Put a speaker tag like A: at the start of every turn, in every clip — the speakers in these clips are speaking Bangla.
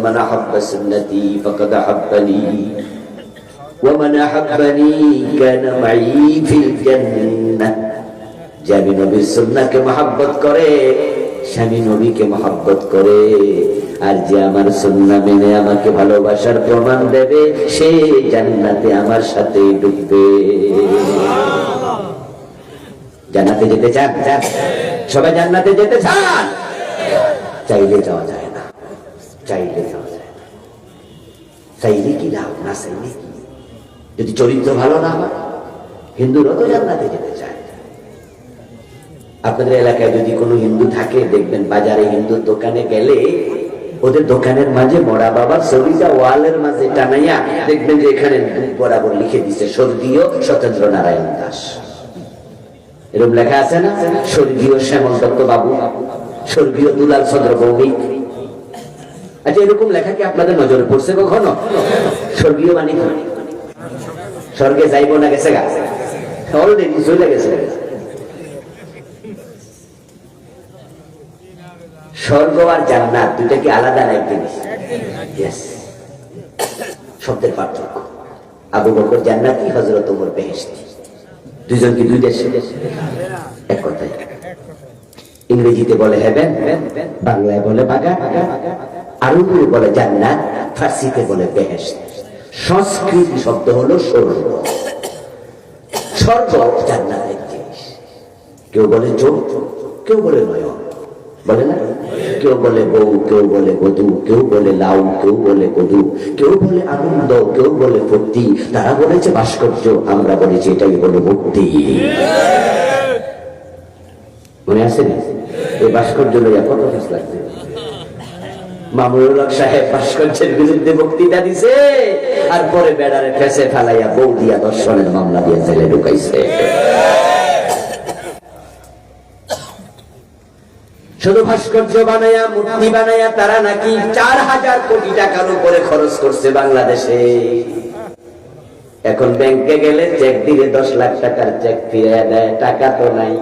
A: من أحب سنتي فقد أحبني ومن أحبني كان معي في الجنة জানি নবীর সুন্নাহকে মহাব্বত করে স্বামী নবীকে মহাব্বত করে আর যে আমার সুন্নাহ মেনে আমাকে ভালোবাসার প্রমাণ দেবে সে জান্নাতে আমার সাথে ডুববে জান্নাতে যেতে চান চান সবাই জান্নাতে যেতে চান চাইলে যাওয়া যায় না চাইলে যাওয়া যায় না। চাইলে কি লাভ, না চাইলে কি? যদি চরিত্র ভালো না হয়, হিন্দুরা তো জান্নাতে যেতে চায় আপনাদের এলাকায় যদি কোনো হিন্দু থাকে, দেখবেন বাজারে হিন্দুর দোকানে গেলে ওদের দোকানের মাঝে মরা বাবার ছবিটা ওয়ালের মাঝে টানাইয়া দেখবেন যে এখানে বরাবর লিখে দিছে, স্বর্গীয় সত্যেন্দ্র নারায়ণ দাস। এরকম লেখা আছে না? স্বর্গীয় শ্যামল দত্ত বাবু, স্বর্গীয় দুলাল চন্দ্র ভৌমিক। আচ্ছা এরকম লেখা কি আপনাদের নজরে পড়ছে কখনো? স্বর্গীয় কি? স্বর্গে যাইব না গেছে গা? অলরেডি চলে গেছে স্বর্গ আর জান্নাত দুইটা কি আলাদা এক জিনিস শব্দের পার্থক্য। আবু বকর জান্নাতি হজরত ওমর বেহেশতি। দুজন কি দুই দেশে? এক কথাই ইংরেজিতে বলে হেভেন বাংলায় বলে বাগা আরবিতে বলে জান্নাত, ফার্সিতে বলে বেহেশত। সংস্কৃত শব্দ হলো স্বর্গ। স্বর্গ জান্নাতের জিনিস। কেউ বলে চোখ কেউ বলে নয়ন বলে না? কেউ বলে বউ, কেউ বলে বধু, কেউ বলে লাউ, কেউ বলে কদু, কেউ বলে আনন্দ, কেউ বলে ফুর্তি। তারা বলেছে ভাস্কর্য, আমরা বলেছি এটাই হলো মুক্তি। মনে আছে? না এই ভাস্কর্য লইয়া কত লাগছে শুধু ভাস্কর্য বানায়া মূর্তি বানায়া তারা নাকি চার হাজার কোটি টাকার উপরে খরচ করছে বাংলাদেশে। এখন ব্যাংকে গেলে চেক দিলে দশ লাখ টাকার চেক ফিরে দেয়, টাকা তো নাই।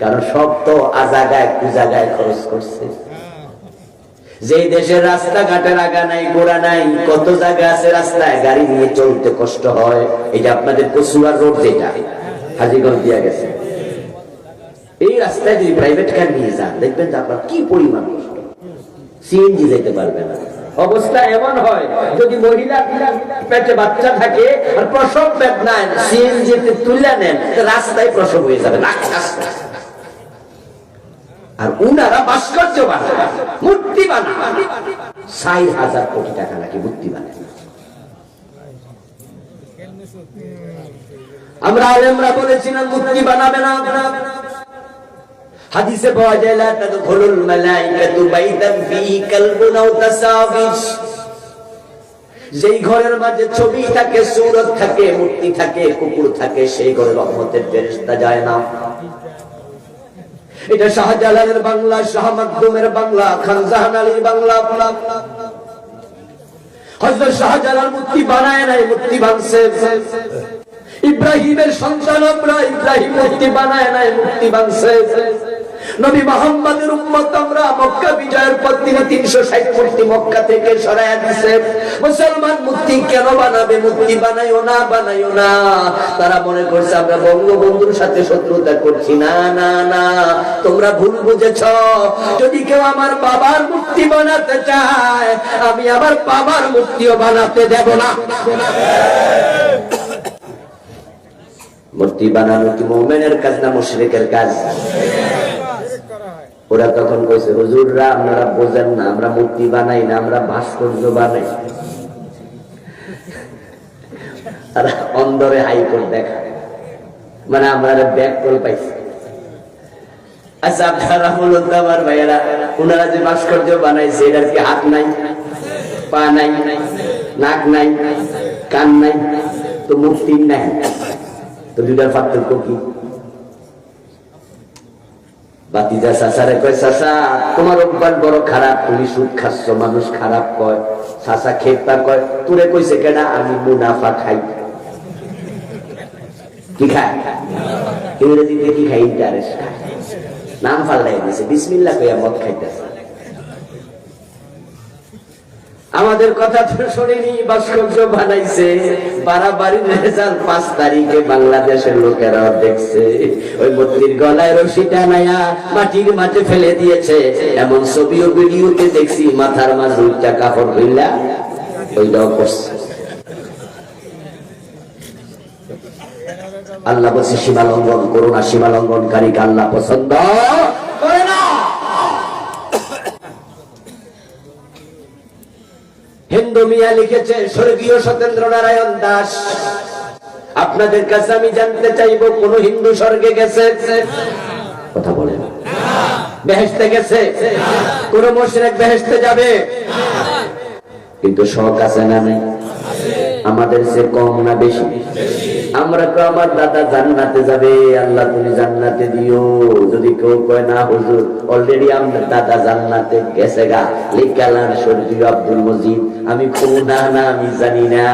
A: কারণ সব তো আজাগায় খরচ করছে। যে দেশের রাস্তাঘাটের আগা নাই গোড়া নাই, কত জায়গা আছে রাস্তায়, গাড়ি নিয়ে চলতে কষ্ট হয় যে আপনাদের কচুয়ার রোড যেটা, হাজিগঞ্জ দিয়া গেছে। এই রাস্তায় যদি প্রাইভেট কার নিয়ে যান, দেখবেন যে আপনার কি পরিমাণ কষ্ট। সিএনজি যেতে পারবে না। অবস্থা এমন হয়, যদি মহিলা পেটে বাচ্চা থাকে আর প্রসব বেদনায় সিএনজি তুলে নেন রাস্তায় প্রসব হয়ে যাবে। না আর উনারা ভাস্কর্য বানায়। মূর্তি বানায়। হাজার কোটি টাকা নাকি মূর্তি বানায়। আমরা আলেমরা বলেছিলাম, মূর্তি বানাবে না হাদিসে পাওয়া যায়, লা তাদখুলুল মালাইকাতু বাইতান যেই ঘরের মাঝে ছবি থাকে, সূরত থাকে, মূর্তি থাকে, কুকুর থাকে, সেই ঘরে রহমতের ফেরেশতা যায় না। এটা শাহজালালের বাংলা, শাহ মাকদুমের বাংলা, খান জাহান আলীর বাংলা হজরত শাহজালাল মুক্তি বানায় নাই, মূর্তি বানছে। ইব্রাহিমের সন্তান আমরা, ইব্রাহিম মূর্তি বানায় নাই, মূর্তি ভাঙছে নবী মোহাম্মদের উম্মত আমরা মক্কা বিজয়ের পর তিনি তিনশো ষাট মূর্তি মক্কা থেকে সরাইয়া দিছে। মুসলমান মূর্তি কেন বানাবে? মূর্তি বানাইও না বানাইও না। তারা মনে করছে, আমরা বঙ্গবন্ধুর সাথে শত্রুতা করছি। না না না, তোমরা ভুল বুঝেছ। যদি কেউ আমার বাবার মূর্তি বানাতে চায়, আমি আমার বাবার মূর্তিও বানাতে দেব না। মূর্তি বানানো কি মোমেনের কাজ না মুশরিকের কাজ? ওরা তখন কইছে, হুজুররা, আপনারা বোঝেন না, আমরা মূর্তি বানাই না, আমরা ভাস্কর্য বানাই। অন্দরে হাইকোর্ট দেখা। মানে আমরা ব্যাক পাইছি। আচ্ছা আপনারা আমার ভাইয়েরা ওনারা যে ভাস্কর্য বানাইছে, এটার কি হাত নাই? পা নাই? নাক নাই? কান নাই? তো মূর্তি নাই। তো দুটার পার্থক্য কি? বাতিজা চাষারে কয় চাচা তোমার অভ্যাস বড় খারাপ, তুমি সুদ খাচ্ছ, মানুষ খারাপ কয়। চাচা খেপা কয়, তুরে কইছে কেনা আমি মুনাফা খাই। কি খায়? ইংরেজিতে কি খাই ইন্টারেস্ট খায়। নাম ফাল্লাই দিয়েছে বিসমিল্লা কইয়া মদ খাইতেছে। আমাদের কথা তো শোনেনি ভাস্কর্য বানাইছে। বাড়াবাড়ির রেজাল্ট পাঁচ তারিখে বাংলাদেশের লোকেরা দেখছে। ওই মূর্তির গলায় রশি টানায়া মাটির মাঝে ফেলে দিয়েছে। এমন ছবি ও ভিডিওতে দেখছি মাথার মাঝে উচ্চা কাপড় হইলা ওইটাও করছে আল্লাহ বলছে সীমা লঙ্ঘন করো না সীমা লঙ্ঘনকারীকে আল্লাহ পছন্দ। হিন্দু মিয়া লিখেছে, স্বর্গীয় সত্যেন্দ্র নারায়ণ দাস। আপনাদের কাছে আমি জানতে চাইব, কোন হিন্দু স্বর্গে গেছে? কথা বলেন। বেহেস্তে গেছে? কোন মোশরেক বেহেস্তে যাবে? কিন্তু শখ আছে না নাই? আমাদের সে কম না বেশি? আমরা তো আমার দাদা জান্নাতে যাবে, আল্লাহ তুমি জান্নাতে দিও। যদি কেউ কয়, না, হুজুর অলরেডি আমার দাদা জান্নাতে গেছে গা। লিখালাম সর্দি আব্দুল মজিদ, আমি না না, আমি জানি না।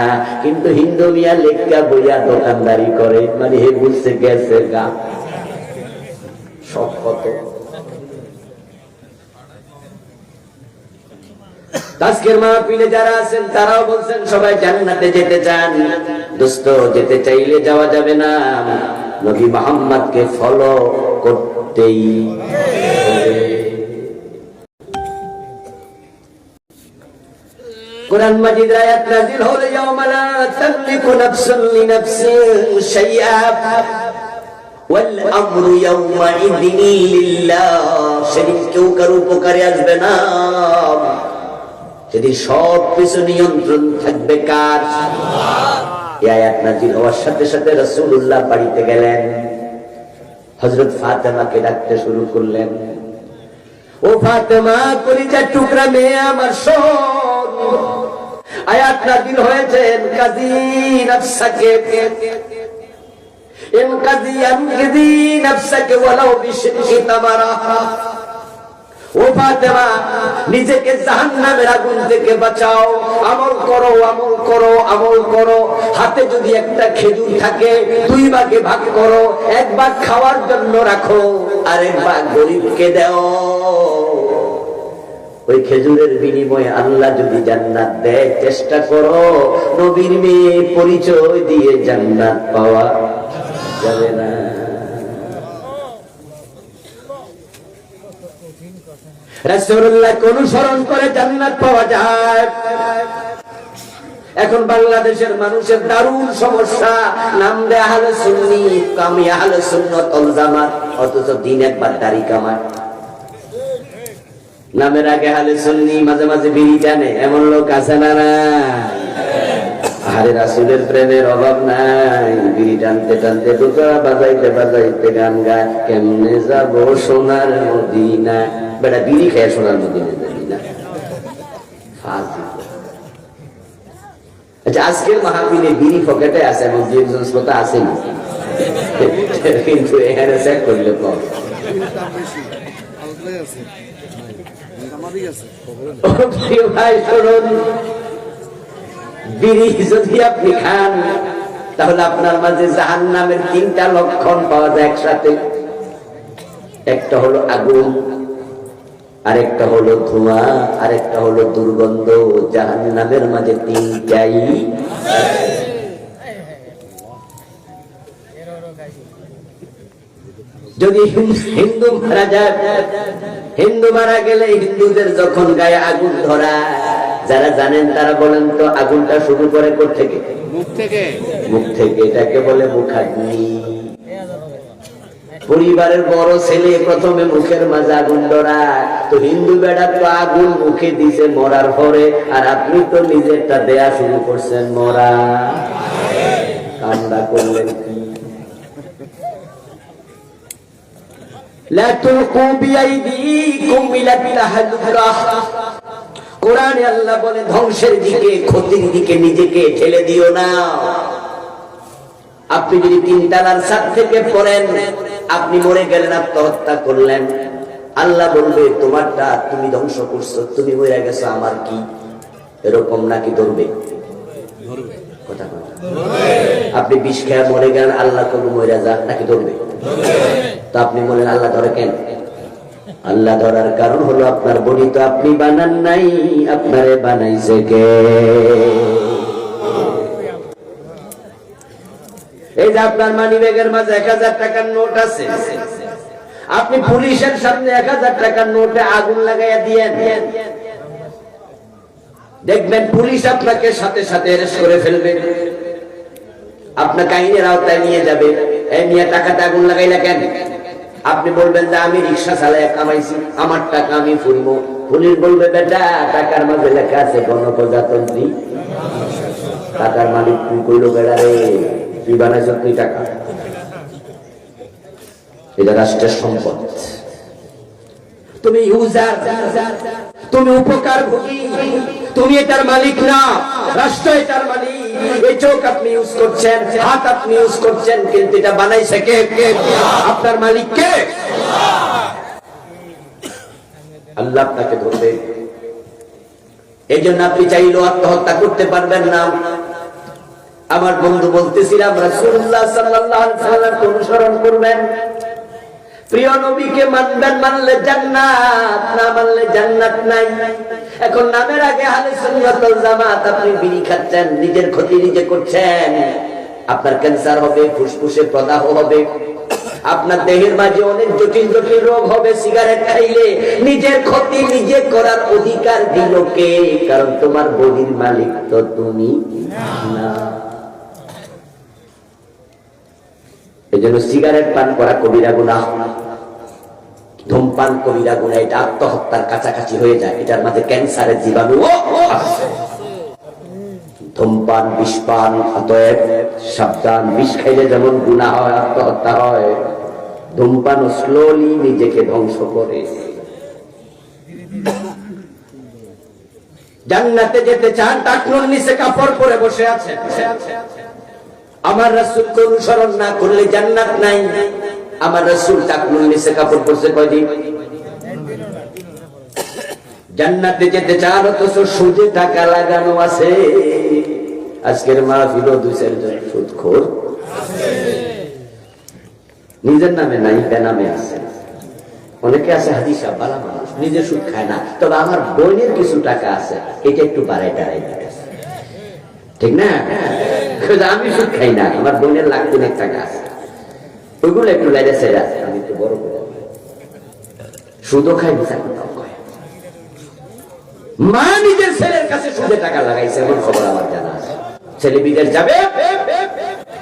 A: কিন্তু হিন্দু মিয়া লেখা বইয়া দোকানদারি করে মানে হে বুঝছে গেছে গা। সব কত? আজকের মাহফিলে যারা আছেন, তারাও বলছেন, সবাই জান্নাতে যেতে চান। দোস্ত, যেতে চাইলে যাওয়া যাবে না। নবী মোহাম্মদকে ফলো করতেই কোরআন মাজিদ আয়াত নাযিল হলো ইয়াওমা লা তামলিকু নাফসুন লিনাফসিন শাইআ। ইয়াওমাইযিন লিল্লাহ। সেদিন কেউ কারও উপকারে আসবে না। সেদিন সব কিছু নিয়ন্ত্রণ থাকবে কার? আয়াত হওয়ার সাথে সাথে রাসূলুল্লাহ বাড়িতে গেলেন। হযরত ফাতেমাকে ডাকতে শুরু করলেন। ও ফাতেমা টুকরা মেয়ে আমার আয়াত হয়েছেন তামারা। ও ফাতেমা, নিজেকে জাহান্নামের আগুন থেকে বাঁচাও। আমল করো আমল করো আমল করো। হাতে যদি একটা খেজুর থাকে, দুই ভাগে ভাগ করো। এক ভাগ খাওয়ার জন্য রাখো, আর এক ভাগ গরিবকে দাও। ওই খেজুরের বিনিময়ে আল্লাহ যদি জান্নাত দেয়, চেষ্টা করো নবীর মেয়ে পরিচয় দিয়ে জান্নাত পাওয়া যাবে না। রাসূলুল্লাহকে অনুসরণ করে জান্নাত পাওয়া যায়। এখন বাংলাদেশের মানুষের দারুণ সমস্যা, নাম দেয় আহলে সুন্নি, কামি আহলে সুন্নত ওয়াল জামাত, অথচ দিন একবার দাড়ি কামায়। নামের আগে আহলে সুন্নি মাঝে মাঝে বিড়ি টানে, এমন লোক আছে না না আরে রাসুলের প্রেমের অভাব নাই। বিড়ি টানতে টানতে দুটো বাজাইতে বাজাইতে গান গায়, কেমনে যাব সোনার মদিনা বেটা বিড়ি খেয়ে সোনার ফাজিল। আচ্ছা আজকের মাহফিলে বিড়ি পকেটে আছে এবং একজন শ্রোতা আসেনি কিন্তু এখানে চেক করলে
B: আছে আছে
A: আপনার মাঝে জাহান তিনটা লক্ষণ পাওয়া যায় একসাথে। একটা হলো আগুন আরেকটা হলো ধোঁয়া আরেকটা হলো দুর্গন্ধ। জাহান নামের মাঝে তিনটাই যদি হিন্দু মারা যায় হিন্দু মারা গেলে হিন্দুদের যখন গায়ে আগুন ধরা যারা জানেন তারা বলেন তো আগুনটা শুরু করে থেকে
B: মুখ থেকে।
A: মুখ থেকে এটাকে বলে মুখাগ্নি। পরিবারের বড় ছেলে প্রথমে মুখের মাঝে আগুন ধরায় তো হিন্দু বেড়া তো আগুন মুখে দিছে মরার পরে, আর আপনি তো নিজেরটা দেয়া শুরু করছেন মরা। কান্দা করলেন কি? কোরআনে আল্লাহ বলে ধ্বংসের দিকে, ক্ষতির দিকে নিজেকে ঠেলে দিও না। আপনি যদি তিনতলার সাত থেকে পড়েন আপনি মরে গেলেন আত্মহত্যা করলেন। আল্লাহ বলবে তোমারটা তুমি ধ্বংস করছ তুমি মরে গেছো আমার কি? এরকম নাকি ধরবে? কথা আপনি বিষ খেয়ে মরে গেলেন আল্লাহ কোনো মরে যা নাকি ধরবে? তো আপনি বলেন আল্লাহ ধরে কেন? আল্লাহ ধরার কারণ হলো আপনার বডি তো আপনি বানান নাই আপনারে বানাইছে কে? এই যে আপনার মানি ব্যাগের মাঝে এক হাজার টাকার নোট আছে, আপনি পুলিশের সামনে এক হাজার টাকার নোটে আগুন লাগাইয়া দিয়ে দেখবেন পুলিশ আপনাকে সাথে সাথে অ্যারেস্ট করে ফেলবে। আপনাকে আওতায় নিয়ে যাবে। আগুন লাগাইলা কেন? আপনি বলবেন যে আমি রিক্সা চালাই কামাইছি, আমার টাকা আমি ফুলবো। পুলিশ বলবে, বেটা, টাকার মাঝে লেখা আছে গণপ্রজাতন্ত্রী। টাকার মালিক তুই কইলো বেড়া রে এটা রাষ্ট্রের সম্পদ। তুমি তুমি উপকার তুমি এটার মালিক না, রাষ্ট্র এটার মালিক। আল্লাহ আপনাকে ধরবে। এই জন্য আপনি চাইলেও আত্মহত্যা করতে পারবেন না। আমার বন্ধু বলতেছিলাম, রাসূলুল্লাহ সাল্লাল্লাহু আলাইহি সাল্লাম অনুসরণ করবেন? প্রিয় নবীকে মানবেন, মানলে জান্নাত, না মানলে জান্নাত নাই। এখন নামের আগে হালে সুন্নাতুল জামাত আপনি বিড়ি খাচ্ছেন, নিজের ক্ষতি নিজে করছেন। আপনার ক্যান্সার হবে, ফুসফুসে প্রদাহ হবে। আপনার দেহের মাঝে অনেক জটিল জটিল রোগ হবে, সিগারেট খাইলে নিজের ক্ষতি নিজে করার অধিকার দিল কে? কারণ তোমার বডির মালিক তো তুমি না। জন্য সিগারেট পান করা কবিরা গুণা। ধূমপান কবিরা গুণা, এটা আত্মহত্যার কাছাকাছি হয়ে যায়। এটার মাঝে ক্যান্সারের জীবাণু। ধূমপান, বিষপান অতএব সাবধান, বিষ খাইলে যেমন গুণা হয়, আত্মহত্যা হয়। ধূমপান স্লোলি নিজেকে ধ্বংস করে। জান্নাতে যেতে চান, টাকনুর নিচে কাপড় পরে বসে আছেন। আমার রাসূলকে অনুসরণ না করলে জান্নাত নাই। আমার রাসূল টাকনুর নিচে কাপড় পরছে কয়দিন? জান্নাতে যেতে চান, অথচ সুদে টাকা লাগানো আছে। আজকের মাহফিল দুই চারজন সুদখোর। নিজের নামে নাই, বেনামে আছে। অনেকে আছে হাদিসা বালা মানুষ, নিজে সুদ খায় না। তবে আমার বোনের কিছু টাকা আছে, এটা একটু বাড়াই টাড়াই ঠিক না? আমি সুদ খাই না, আমার বোনের লাখ তিনেক টাকা ওইগুলো একটু লাইলে সেরে, আমি একটু বড় সুদও খাই কয়। মা নিজের ছেলের কাছে সুদে টাকা লাগাইছে, এমন খবর আমার জানা আছে। ছেলে বিদেশ যাবে,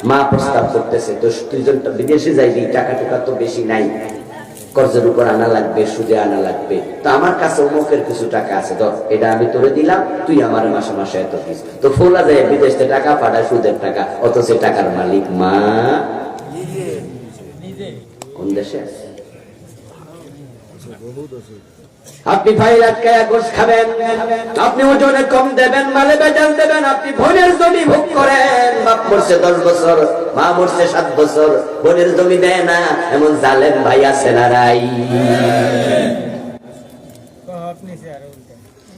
A: মা প্রস্তাব করতেছে, তো তুই বিদেশে যাইবি টাকা টাকা তো বেশি নাই। কর্জের উপর আনা লাগবে, সুদে আনা লাগবে। তো আমার কাছে অমুকের কিছু টাকা আছে, ধর, এটা আমি তোরে দিলাম, তুই আমার মাসে মাসে এত দিস। তো ফোলা যায় বিদেশ টাকা পাঠায়, সুদের টাকা অত সে টাকার মালিক মা। কোন দেশে আপনি ফাইল আটকায় গোস খাবেন, আপনি ওজনে কম দেবেন, মালে বেজাল দেবেন, আপনি বোনের জমি ভোগ করেন, বাপ করছে দশ বছর। মা মরছে সাত বছর বোনের জমি দেয় না এমন জালেম ভাই আছে না রাই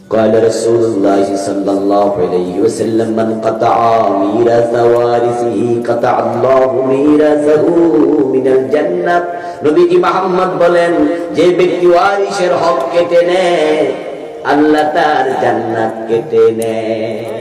A: قال رسول الله صلى الله عليه وسلم من قطع ميراث وارثه قطع الله ميراثه من الجنة নবীজি মোহাম্মদ বলেন যে ব্যক্তি ওয়ারিসের হক কেটে নেয় আল্লাহ তার জান্নাত কেটে নেয়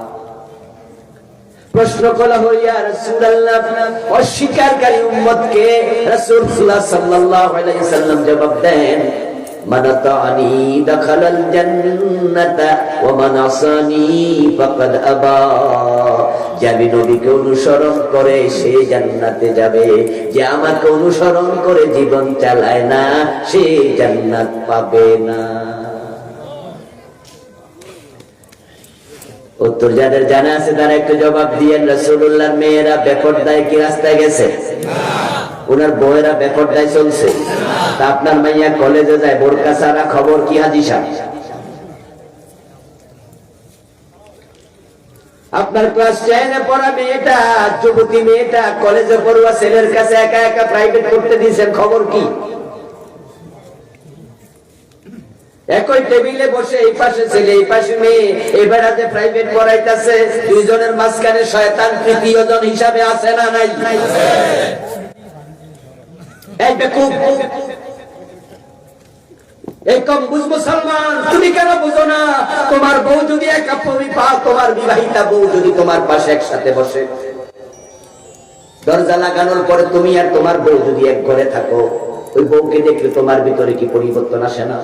A: প্রশ্ন করা হইয়া রাসূলুল্লাহ অস্বীকারী উম্মতকে রাসূলুল্লাহ সাল্লাল্লাহু আলাইহি সাল্লাম জবাব দেন من أطاعني دخل الجنة ومن عصاني فقد أبى যে আমি নবীকে অনুসরণ করে সে জান্নাতে যাবে যে আমাকে অনুসরণ করে জীবন চালায় না সে জান্নাত পাবে না উত্তর যাদের জানা আছে তারা একটু জবাব দিয়েন রসুল্লাহ মেয়েরা বেপরদায় কি রাস্তায় গেছে? ওনার বউয়েরা বেপরদায় চলছে। তা আপনার মাইয়া কলেজে যায়, বোরকা সারা খবর কি হাজি সাহেব? আপনার ক্লাস টেনে পড়া মেয়েটা, যুবতী মেয়েটা, কলেজে পড়ুয়া ছেলের কাছে একা একা প্রাইভেট করতে দিয়েছেন, খবর কি? একই টেবিলে বসে এই পাশে ছেলে, এই পাশে মেয়ে। এবার যে প্রাইভেট পড়াইতেছে। দুইজনের মাঝখানে শয়তান, তৃতীয় জন হিসাবে আছে না নাই? এই বেকুব, এই বুঝ মুসলমান, তুমি কেন বুঝো না? তোমার বউ যদি একা তুমি পাও তোমার বিবাহিতা বউ যদি তোমার পাশে একসাথে বসে। দরজা লাগানোর পরে তুমি আর তোমার বউ যদি এক ঘরে থাকো। ওই বউকে দেখলে তোমার ভিতরে কি পরিবর্তন আসে না?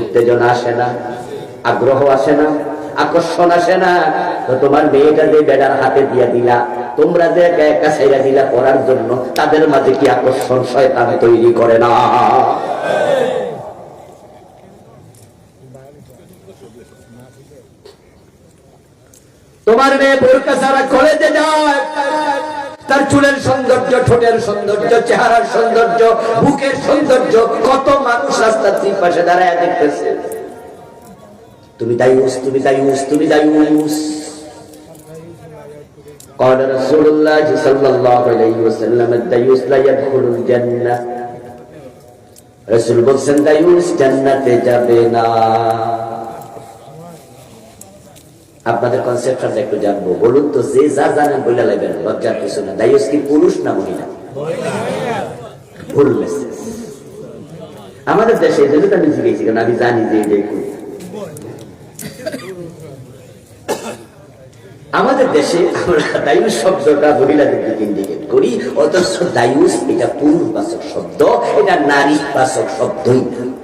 A: উত্তেজনা আসে না? আগ্রহ আসে না? আকর্ষণ আসে না? তো তোমার মেয়েটা যে বেড়ার হাতে দিয়া দিলা, তোমরা যে একা একা ছেড়ে দিলা পড়ার জন্য, তাদের মাঝে কি আকর্ষণ শয়তান তৈরি করে না? তোমার মেয়ে বোরকা সারা কলেজে যায়। তার চুলের সৌন্দর্য ঠোঁটের সৌন্দর্য চেহারার সৌন্দর্য বুকের সৌন্দর্য কত মানুষ রাস্তার তিন পাশে দাঁড়ায় দেখতেছে তুমি দায়ুস তুমি দায়ুস তুমি দায়ুস قال رسول الله صلى الله عليه وسلم الديوس لا يدخل الجنة রসুল বলছেন দায়ুস জান্নাতে যাবে না আপনাদের কনসেপ্টটা একটু জানব। বলুন তো, যে যা জানেন বলে লাগবেন লজ্জার কিছু না। দায়ুস কি পুরুষ না মহিলা? ভুল আমাদের দেশে আমি জিজ্ঞেছি কারণ আমি জানি যে আমাদের দেশে আমরা দায়ুস শব্দটা মহিলাদের দিকে ইন্ডিকেট করি, অথচ দায়ুস এটা পুরুষ বাচক শব্দ, এটা নারী বাচক শব্দই। না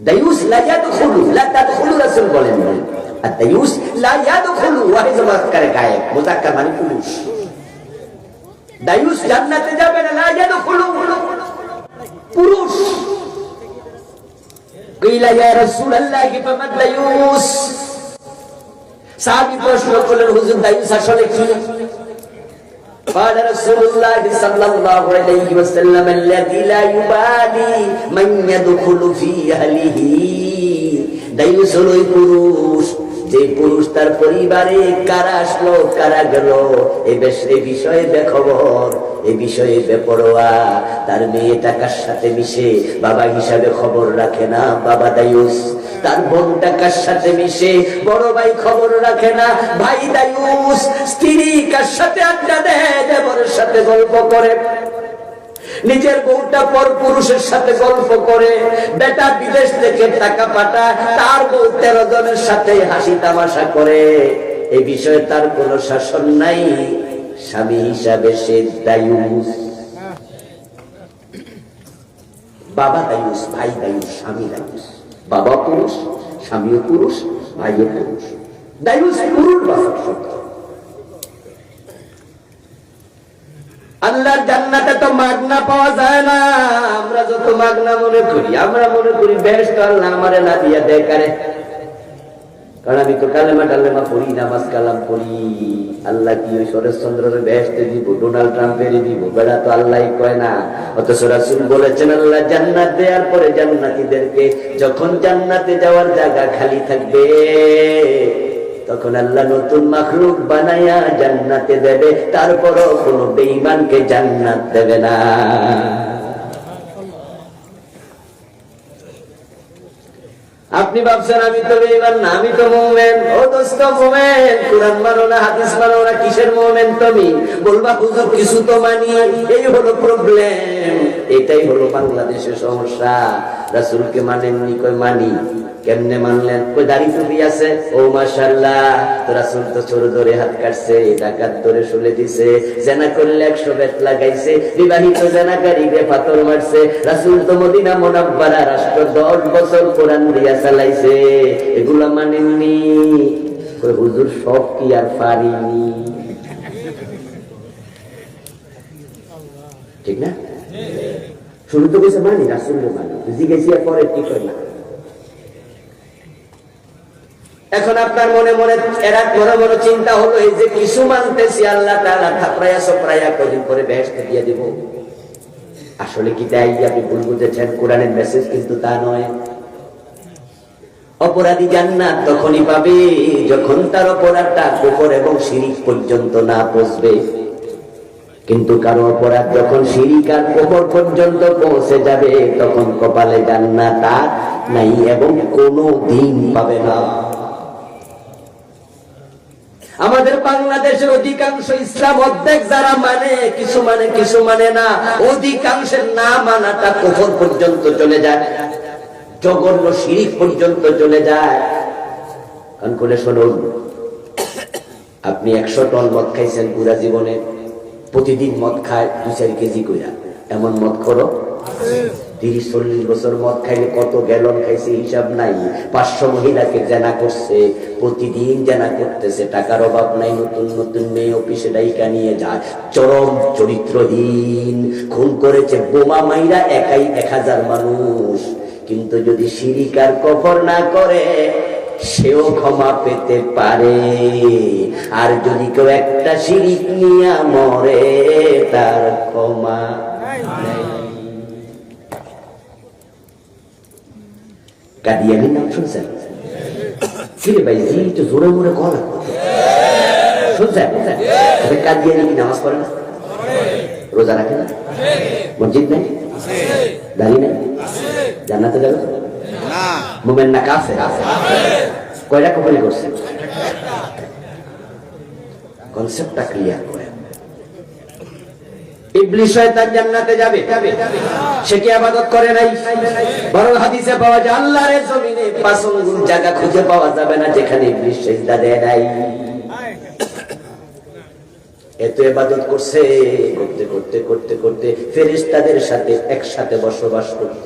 A: দায়ুস লা ইয়াদখুলু লা তাদখুলু রাসূল বলেন আর দায়ুস লা ইয়াদখুলু ওয়াহিদ মুযাক্কার গায়েব মুযাক্কার মানে পুরুষ দায়ুস জান্নাতে যাবে না লা ইয়াদখুলু পুরুষ قيل يا رسول الله فما الديوس সাহাবী প্রশ্ন করলেন হুজুর দায়ুস আসলে কি قال رسول الله صلى الله عليه وسلم الذي لا يبالي من يدخل في أهله. ديس القروش যে পুরুষ তার পরিবারে কারা আসলো, কারা গেল, এ বেশ, এ বিষয়ে বেখবর, এ বিষয়ে বেপরোয়া। তার মেয়ে টাকার সাথে মিশে, বাবা হিসাবে খবর রাখে না, বাবা দায়ুস। তার বোন টাকার সাথে মিশে, বড় ভাই খবর রাখে না, ভাই দায়ুস। স্ত্রী কার সাথে আড্ডা দেয় দেবরের সাথে গল্প করে। নিজের বউটা পর পুরুষের সাথে গল্প করে, বেটা বিদেশ থেকে টাকা পাঠায়, তার বউ তেরো জনের সাথে হাসি তামাশা করে। এই বিষয়ে তার কোনো শাসন নাই। স্বামী হিসাবে সে দায়ুস। বাবা দায়ুস, ভাই দায়ুস, স্বামী দায়ুস। বাবা পুরুষ, স্বামীও পুরুষ, ভাইও পুরুষ। দায়ুস পুরুষ বাসক শব্দ আল্লাহর জান্নাতে তো মাগনা পাওয়া যায় না। আমরা যত মাগনা মনে করি, আমরা মনে করি বেশ তো আল্লাহ আমারে না দিয়া দেয় কারে। কারণ আমি তো কালেমা টালেমা পড়ি, নামাজ কালাম পড়ি। আল্লাহ কি ওই শরৎচন্দ্রের বেহেস্তে দিব, ডোনাল্ড ট্রাম্পের দিব? বেড়া তো আল্লাহ কয় না। অথচ রাসুল বলেছেন, আল্লাহ জান্নাত দেওয়ার পরে জান্নাতীদেরকে যখন জান্নাতে যাওয়ার জায়গা খালি থাকবে তখন আল্লাহ নতুন মাখলুক বানাইয়া জান্নাতে দেবে, তারপরও কোনো বেঈমানকে জান্নাত দেবে না। আপনি ভাবছেন, আমি তো বেঈমান না, আমি তো মোমেন। ও দোস্ত, মোমেন। কোরআন মানো না, হাদিস মানো না, কিসের মোমেন তুমি? বলবা, হুজুর, কিছু তো মানি, এই হলো প্রবলেম এটাই হলো বাংলাদেশের সমস্যা। রাসূলকে মানেননি, কই মানি? কেমনে মানলেন? কই দাড়ি টুপি আছে? ও মাশাআল্লাহ তো রাসূল তো চোর ধরে হাত কাটছে, ডাকাত ধরে শুলে দিছে, জেনা করলে একশো বেত লাগাইছে, বিবাহিত জেনাকারীকে পাথর মারছে, রাসূল তো মদিনা মুনাব্বারা রাষ্ট্র দশ বছর কোরআন দিয়া চালাইছে, এগুলা মানেননি। কই হুজুর সব কি আর পারিনি ঠিক না? শুরু তো কইছে মানি রাসূলের মানি। জিজ্ঞেস পরে কি না। এখন আপনার মনে মনে এরা মনে মনে চিন্তা হলো এই যে কিছু মানতেছি, আল্লাহ সপড়াইয়া কদিন দিয়ে দিব। আসলে কি তাই আপনি ভুল বুঝেছেন? কোরআনের মেসেজ কিন্তু তা নয়। অপরাধী জান্নাত তখনই পাবে যখন তার অপরাধটা কুফর এবং শিরিক পর্যন্ত না পৌঁছবে। কিন্তু কারও অপরাধ যখন শিরিক আর পর্যন্ত পৌঁছে যাবে, তখন কপালে জান্নাত আর নাই এবং কোনো দিন পাবে না। আমাদের বাংলাদেশের অধিকাংশ ইসলাম অর্ধেক যারা মানে কিছু মানে কিছু মানে না, অধিকাংশের না মানাটা কুফর পর্যন্ত চলে যায়, জঘন্য শিরিক পর্যন্ত চলে যায়। কান করে শুনুন। আপনি একশো টন মদ খাইছেন পুরা জীবনে। প্রতিদিন মদ খায় দু চার কেজি কইরা। এমন মদ করো। তিরিশ, চল্লিশ বছর মদ খাইলে কত গ্যালন খাইছে হিসাব নাই। পাঁচশো মহিলাকে জানা করছে, প্রতিদিন জানা করতেছে। টাকার অভাব নাই, নতুন নতুন মেয়ে অফিসে ডাইকা নিয়ে যায়। চরম চরিত্রহীন, খুন করেছে বোমা মাইরা একাই এক হাজার মানুষ। কিন্তু যদি সিরিকার কফর না করে সেও ক্ষমা পেতে পারে। আর যদি কেউ একটা শিরিক নিয়ে মরে, তার ক্ষমা কাদিয়ানির নাম শুনছেন? ভাই, জি, একটু জোরে মোরে কল শুনছেন? কাদিয়ানি কি নামাজ পড়ে না? রোজা রাখে না? মসজিদ নেই? দাঁড়ি নেই? জান্নাতে যাবে? মোমেন না কাফের কয়টা কপালি করছেন কনসেপ্টটা ক্লিয়ার করে। এত ইবাদত করছে, করতে করতে করতে করতে ফেরেশতাদের সাথে একসাথে বসবাস করত।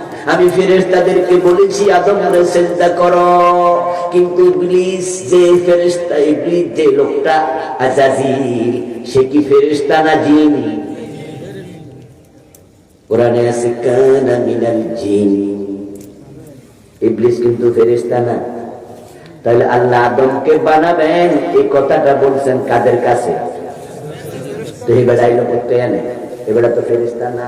A: আমি ফেরেশতাদেরকে বলেছি, আদমরে সেজদা করো। কিন্তু ইবলিস, যে ফেরেশতা ইবলিস, যে লোকটা আজাজিল সে কি ফেরেশতা না জিন? কোরআনে আছে, কানা মিনাল জিন। কিন্তু ফেরেশতা না। তাহলে আল্লাহ আদমকে বানাবেন, এই কথাটা বলছেন কাদের কাছে? তো এবার আইলো করতে এনে এবার তো ফেরেশতা না।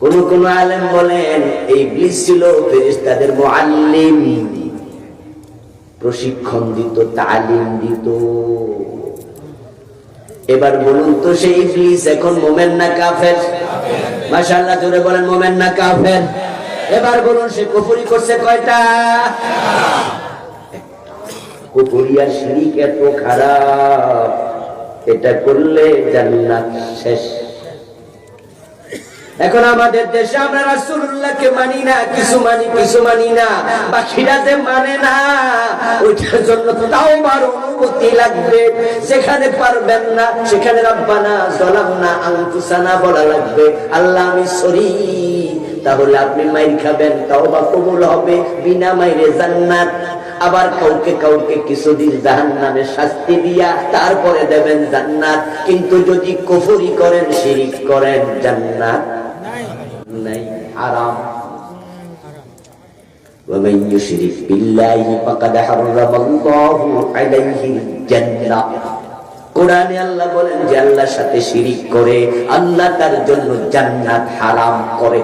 A: কোন কোন আলেম বলেন, এই ব্লিজ ছিল ফেরেশতাদের মুআল্লিম। প্রশিক্ষণ দিত, তালিম দিত। এবার বলুন তো, সেই ইবলিস এখন মোমেন না কাফের? মাশাআল্লাহ জোরে বলেন, মোমেন না কাফের? এবার বলুন, সে কুফরি করছে কয়টা? কুফরি আর শিরিক এত খারাপ, এটা করলে জান্নাত শেষ। এখন আমাদের দেশে আমরা রাসূলুল্লাহকে মানি না, কিছু মানি কিছু মানি না। বাকিরা যে মানে না, ওইটার জন্য তাওবার অনুমতি লাগবে। যেখানে পারবেন না, সেখানে রব্বানা যালামনা আনফুসানা বলা লাগবে। আল্লাহ, আমি সরি। তাহলে আপনি মাইর খাবেন, তাওবা কবুল হবে, বিনা মাইরে জান্নাত। আবার কাউকে কাউকে কিছুদিন জাহান নামে শাস্তি দিয়া তারপরে দেবেন জান্নাত। কিন্তু যদি কুফরি করেন, শিরিক করেন, জান্নাত নাই হারাম ومن يشرك بالله فقد حرم الله عليه الجنة কোরআনে আল্লাহ বলেন যে আল্লাহর সাথে শিরিক করে আল্লাহ তার জন্য জান্নাত হারাম করে